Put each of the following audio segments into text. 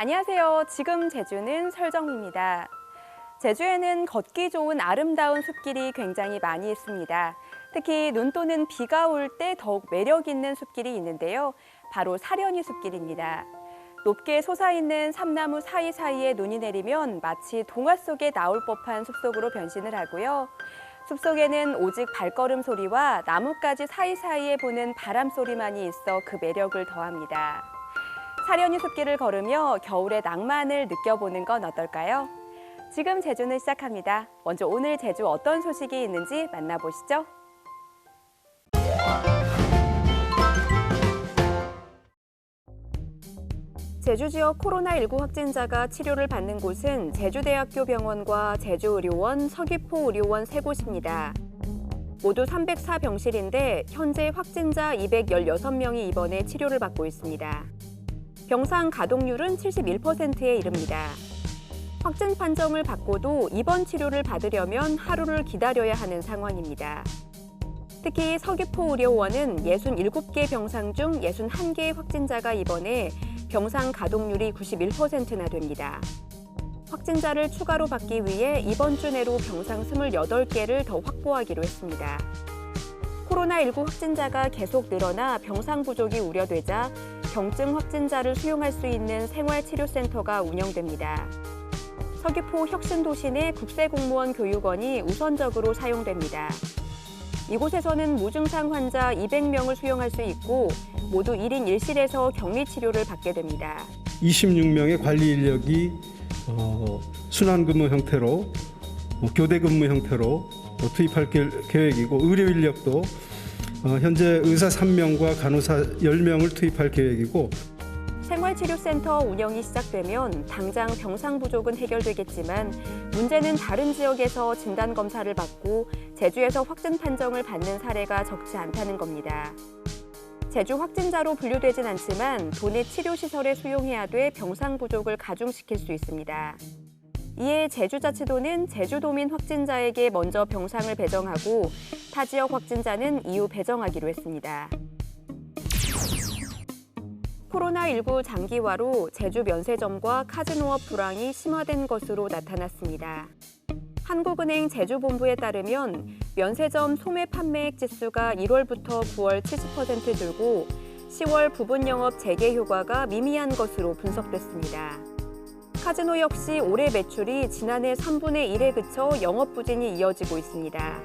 안녕하세요. 지금 제주는 설정입니다. 제주에는 걷기 좋은 아름다운 숲길이 굉장히 많이 있습니다. 특히 눈 또는 비가 올 때 더욱 매력 있는 숲길이 있는데요. 바로 사려니 숲길입니다. 높게 솟아있는 삼나무 사이사이에 눈이 내리면 마치 동화 속에 나올 법한 숲속으로 변신을 하고요. 숲속에는 오직 발걸음 소리와 나뭇가지 사이사이에 보는 바람 소리만이 있어 그 매력을 더합니다. 사려니 숲길을 걸으며 겨울의 낭만을 느껴보는 건 어떨까요? 지금 제주는 시작합니다. 먼저 오늘 제주 어떤 소식이 있는지 만나보시죠. 제주 지역 코로나19 확진자가 치료를 받는 곳은 제주대학교 병원과 제주의료원, 서귀포의료원 세 곳입니다. 모두 304병실인데 현재 확진자 216명이 입원해 치료를 받고 있습니다. 병상 가동률은 71%에 이릅니다. 확진 판정을 받고도 입원 치료를 받으려면 하루를 기다려야 하는 상황입니다. 특히 서귀포 의료원은 67개 병상 중 61개의 확진자가 입원해 병상 가동률이 91%나 됩니다. 확진자를 추가로 받기 위해 이번 주 내로 병상 28개를 더 확보하기로 했습니다. 코로나19 확진자가 계속 늘어나 병상 부족이 우려되자 경증 확진자를 수용할 수 있는 생활치료센터가 운영됩니다. 서귀포 혁신도시 내 국세공무원 교육원이 우선적으로 사용됩니다. 이곳에서는 무증상 환자 200명을 수용할 수 있고 모두 1인 1실에서 격리 치료를 받게 됩니다. 26명의 관리 인력이 어, 순환 근무 형태로 어, 교대 근무 형태로 어, 투입할 계- 계획이고 의료 인력도 어, 현재 의사 3명과 간호사 10명을 투입할 계획이고 생활치료센터 운영이 시작되면 당장 병상 부족은 해결되겠지만 문제는 다른 지역에서 진단 검사를 받고 제주에서 확진 판정을 받는 사례가 적지 않다는 겁니다. 제주 확진자로 분류되진 않지만 도내 치료시설에 수용해야 돼 병상 부족을 가중시킬 수 있습니다. 이에 제주자치도는 제주도민 확진자에게 먼저 병상을 배정하고 타 지역 확진자는 이후 배정하기로 했습니다. 코로나19 장기화로 제주 면세점과 카지노업 불황이 심화된 것으로 나타났습니다. 한국은행 제주본부에 따르면 면세점 소매 판매액 지수가 1월부터 9월 70% 줄고 10월 부분 영업 재개 효과가 미미한 것으로 분석됐습니다. 카지노 역시 올해 매출이 지난해 3분의 1에 그쳐 영업 부진이 이어지고 있습니다.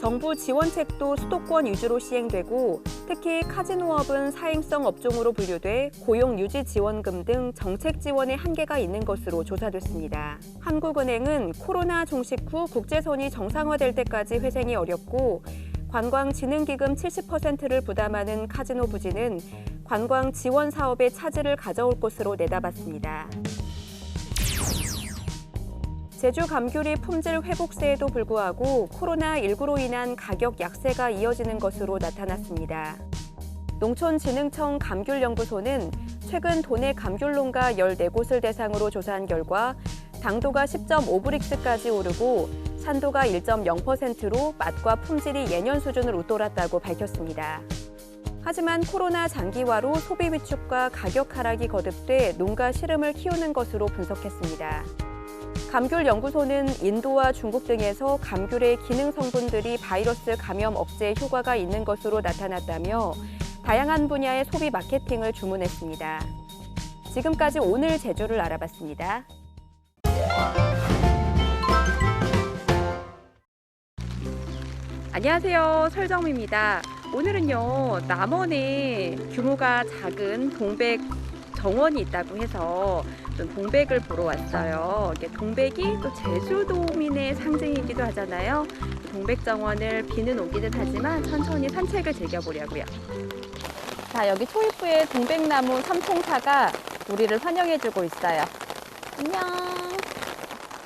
정부 지원책도 수도권 위주로 시행되고 특히 카지노업은 사행성 업종으로 분류돼 고용 유지 지원금 등 정책 지원에 한계가 있는 것으로 조사됐습니다. 한국은행은 코로나 종식 후 국제선이 정상화될 때까지 회생이 어렵고 관광진흥기금 70%를 부담하는 카지노 부진은 관광 지원 사업에 차질을 가져올 것으로 내다봤습니다. 제주 감귤이 품질 회복세에도 불구하고 코로나19로 인한 가격 약세가 이어지는 것으로 나타났습니다. 농촌진흥청 감귤연구소는 최근 도내 감귤농가 14곳을 대상으로 조사한 결과 당도가 10.5브릭스까지 오르고 산도가 1.0%로 맛과 품질이 예년 수준을 웃돌았다고 밝혔습니다. 하지만 코로나 장기화로 소비 위축과 가격 하락이 거듭돼 농가 시름을 키우는 것으로 분석했습니다. 감귤 연구소는 인도와 중국 등에서 감귤의 기능 성분들이 바이러스 감염 억제에 효과가 있는 것으로 나타났다며 다양한 분야의 소비 마케팅을 주문했습니다. 지금까지 오늘 제주를 알아봤습니다. 안녕하세요. 설정미입니다. 오늘은요, 남원에 규모가 작은 동백 정원이 있다고 해서 좀 동백을 보러 왔어요. 동백이 또 제주도민의 상징이기도 하잖아요. 동백 정원을 비는 오기는 하지만 천천히 산책을 즐겨보려고요. 자, 여기 초입부에 동백나무 삼총사가 우리를 환영해주고 있어요. 안녕.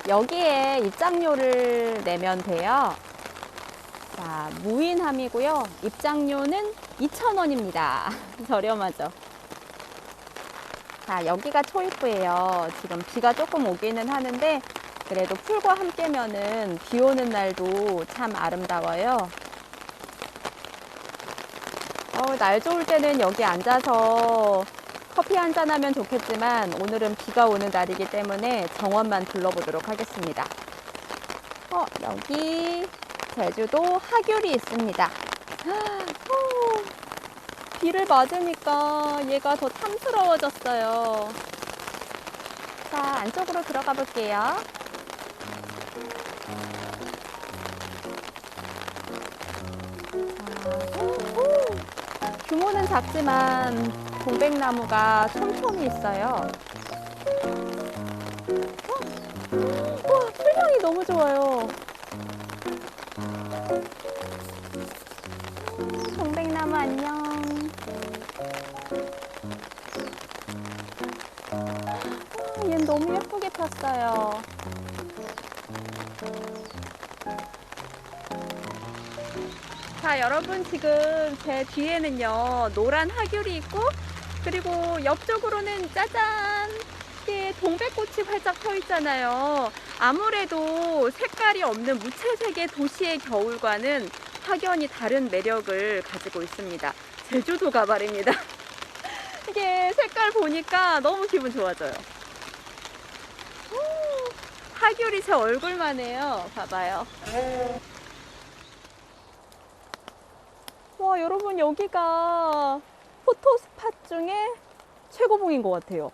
여기에 입장료를 내면 돼요. 자, 무인함이고요. 입장료는 2,000원입니다. 저렴하죠. 자, 여기가 초입부예요. 지금 비가 조금 오기는 하는데 그래도 풀과 함께면은 비 오는 날도 참 아름다워요. 어, 날 좋을 때는 여기 앉아서 커피 한잔 하면 좋겠지만 오늘은 비가 오는 날이기 때문에 정원만 둘러보도록 하겠습니다. 어, 여기 제주도 하귤이 있습니다. 오, 비를 맞으니까 얘가 더 탐스러워졌어요. 자, 안쪽으로 들어가 볼게요. 규모는 작지만 동백나무가 촘촘히 있어요. 어, 와, 풀향이 너무 좋아요. 폈어요. 자, 여러분 지금 제 뒤에는요 노란 하귤이 있고 그리고 옆쪽으로는 짜잔 이게 동백꽃이 활짝 펴 있잖아요. 아무래도 색깔이 없는 무채색의 도시의 겨울과는 확연히 다른 매력을 가지고 있습니다. 제주도가 말입니다. 이게 색깔 보니까 너무 기분 좋아져요. 오, 하귤이 제 얼굴만 해요. 봐봐요. 와, 여러분 여기가 포토 스팟 중에 최고봉인 것 같아요.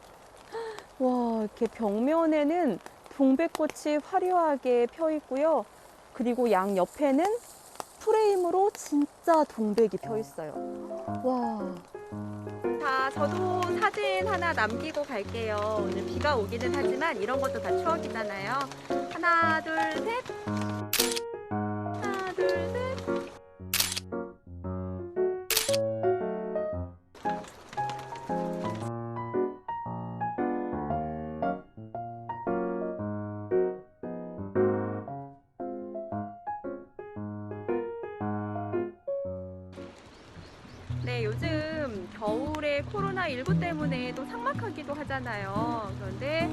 와, 이렇게 벽면에는 동백꽃이 화려하게 펴 있고요. 그리고 양 옆에는 프레임으로 진짜 동백이 펴 있어요. 와. 자, 저도 사진 하나 남기고 갈게요. 오늘 비가 오기는 하지만 이런 것도 다 추억이잖아요. 하나, 둘, 셋. 네, 요즘 겨울에 코로나19 때문에 또 삭막하기도 하잖아요. 그런데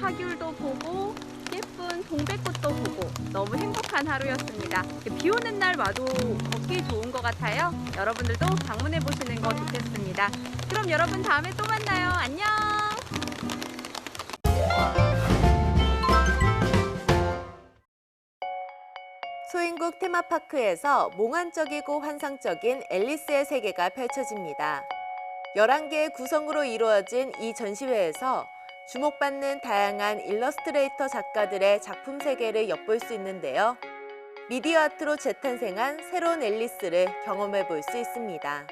하귤도 보고 예쁜 동백꽃도 보고 너무 행복한 하루였습니다. 비 오는 날 와도 걷기 좋은 것 같아요. 여러분들도 방문해 보시는 거 좋겠습니다. 그럼 여러분 다음에 또 만나요. 안녕! 소인국 테마파크에서 몽환적이고 환상적인 앨리스의 세계가 펼쳐집니다. 11개의 구성으로 이루어진 이 전시회에서 주목받는 다양한 일러스트레이터 작가들의 작품 세계를 엿볼 수 있는데요. 미디어 아트로 재탄생한 새로운 앨리스를 경험해 볼 수 있습니다.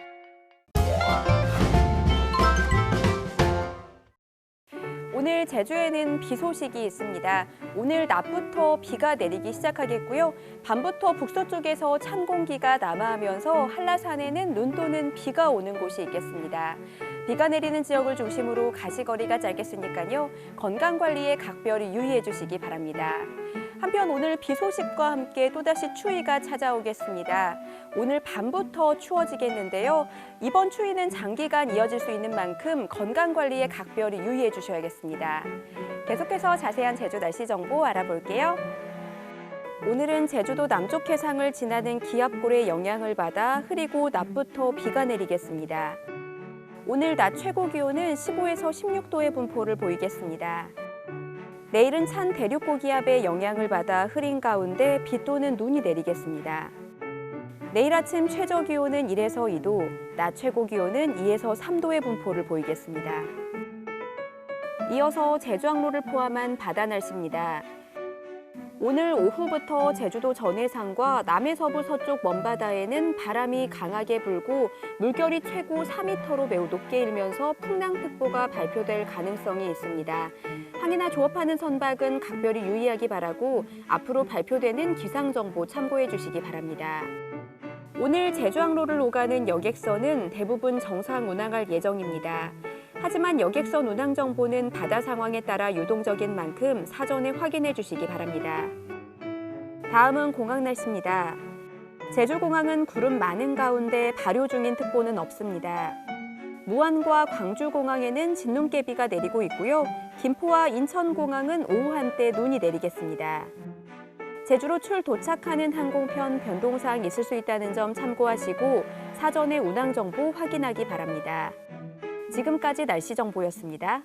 오늘 제주에는 비 소식이 있습니다. 오늘 낮부터 비가 내리기 시작하겠고요. 밤부터 북서쪽에서 찬 공기가 남하하면서 한라산에는 눈 또는 비가 오는 곳이 있겠습니다. 비가 내리는 지역을 중심으로 가시거리가 짧겠으니까요. 건강 관리에 각별히 유의해 주시기 바랍니다. 한편 오늘 비 소식과 함께 또다시 추위가 찾아오겠습니다. 오늘 밤부터 추워지겠는데요. 이번 추위는 장기간 이어질 수 있는 만큼 건강 관리에 각별히 유의해 주셔야겠습니다. 계속해서 자세한 제주 날씨 정보 알아볼게요. 오늘은 제주도 남쪽 해상을 지나는 기압골의 영향을 받아 흐리고 낮부터 비가 내리겠습니다. 오늘 낮 최고 기온은 15에서 16도의 분포를 보이겠습니다. 내일은 찬 대륙 고기압의 영향을 받아 흐린 가운데 비 또는 눈이 내리겠습니다. 내일 아침 최저 기온은 1에서 2도, 낮 최고 기온은 2에서 3도의 분포를 보이겠습니다. 이어서 제주 항로를 포함한 바다 날씨입니다. 오늘 오후부터 제주도 전해상과 남해서부 서쪽 먼바다에는 바람이 강하게 불고 물결이 최고 4m로 매우 높게 일면서 풍랑특보가 발표될 가능성이 있습니다. 항해나 조업하는 선박은 각별히 유의하기 바라고 앞으로 발표되는 기상정보 참고해 주시기 바랍니다. 오늘 제주항로를 오가는 여객선은 대부분 정상 운항할 예정입니다. 하지만 여객선 운항 정보는 바다 상황에 따라 유동적인 만큼 사전에 확인해 주시기 바랍니다. 다음은 공항 날씨입니다. 제주공항은 구름 많은 가운데 발효 중인 특보는 없습니다. 무안과 광주공항에는 진눈깨비가 내리고 있고요. 김포와 인천공항은 오후 한때 눈이 내리겠습니다. 제주로 출 도착하는 항공편 변동사항 있을 수 있다는 점 참고하시고 사전에 운항 정보 확인하기 바랍니다. 지금까지 날씨 정보였습니다.